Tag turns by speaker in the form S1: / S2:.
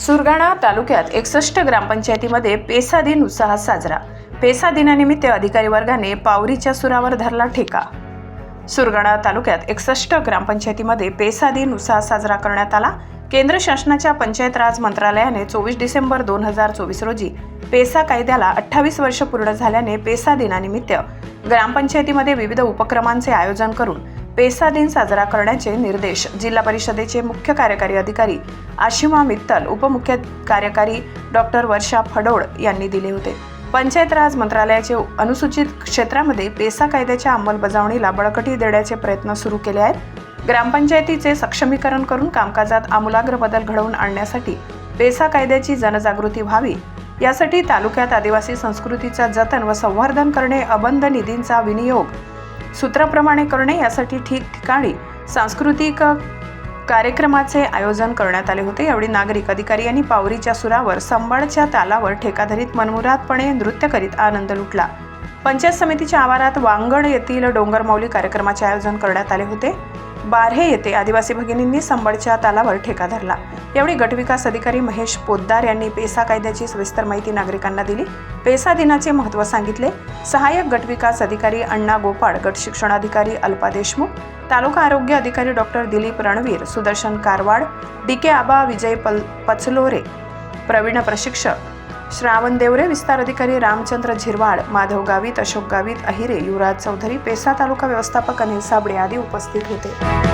S1: सुरगाणा तालुक्यात एकसष्ट ग्रामपंचायतीमध्ये पेसा दिन उत्साहात साजरा. पेसा दिनानिमित्त अधिकारी वर्गाने पावरीच्या सुरावर धरला ठेका. सुरगाणा तालुक्यात एकसष्ट ग्रामपंचायतीमध्ये पेसा दिन उत्साहात साजरा करण्यात आला. केंद्र शासनाच्या पंचायत राज मंत्रालयाने चोवीस डिसेंबर दोन हजार चोवीस रोजी पेसा कायद्याला अठ्ठावीस वर्ष पूर्ण झाल्याने पेसा दिनानिमित्त ग्रामपंचायतीमध्ये विविध उपक्रमांचे आयोजन करून पेसा दिन साजरा करण्याचे निर्देश जिल्हा परिषदेचे मुख्य कार्यकारी अधिकारी आशिमा मित्तल उपमुख्य कार्यकारी डॉक्टर वर्षा फडोळ यांनी दिले होते. पंचायत राज मंत्रालयाचे अनुसूचित क्षेत्रामध्ये पेसा कायद्याच्या अंमलबजावणीला बळकटी देण्याचे प्रयत्न सुरू केले आहेत. ग्रामपंचायतीचे सक्षमीकरण करून कामकाजात आमूलाग्र बदल घडवून आणण्यासाठी पेसा कायद्याची जनजागृती व्हावी यासाठी तालुक्यात आदिवासी संस्कृतीचा जतन व संवर्धन करणे अबंध निधींचा विनियोग सूत्राप्रमाणे करणे यासाठी ठिकठिकाणी सांस्कृतिक कार्यक्रमाचे आयोजन करण्यात आले होते. यावेळी नागरिक अधिकारी यांनी पावरीच्या सुरावर संबळच्या तालावर ठेकाधरीत मनमुरातपणे नृत्य करीत आनंद लुटला. पंचायत समितीच्या आवारात वांगण येथील डोंगरमौली कार्यक्रमाचे आयोजन करण्यात आले होते. बारहे येथे आदिवासी भगिनींनी संबळच्या तालावर ठेका धरला. यावेळी गटविकास अधिकारी महेश पोद्दार यांनी पेसा कायद्याची सविस्तर माहिती नागरिकांना दिली. पेसा दिनाचे महत्त्व सांगितले. सहाय्यक गटविकास अधिकारी अण्णा गोपाळ गट शिक्षणाधिकारी अल्पा देशमुख तालुका आरोग्य अधिकारी doctor Dilip Ranvir Sudarshan Karwad D K Aba Vijay पल पचलोरे प्रवीण प्रशिक्षक श्रावण देवरे विस्तार अधिकारी रामचंद्र झिरवाड माधव गावित अशोक गावित अहिरे युवराज चौधरी पेसा तालुका व्यवस्थापक अनिल साबळे आदी उपस्थित होते.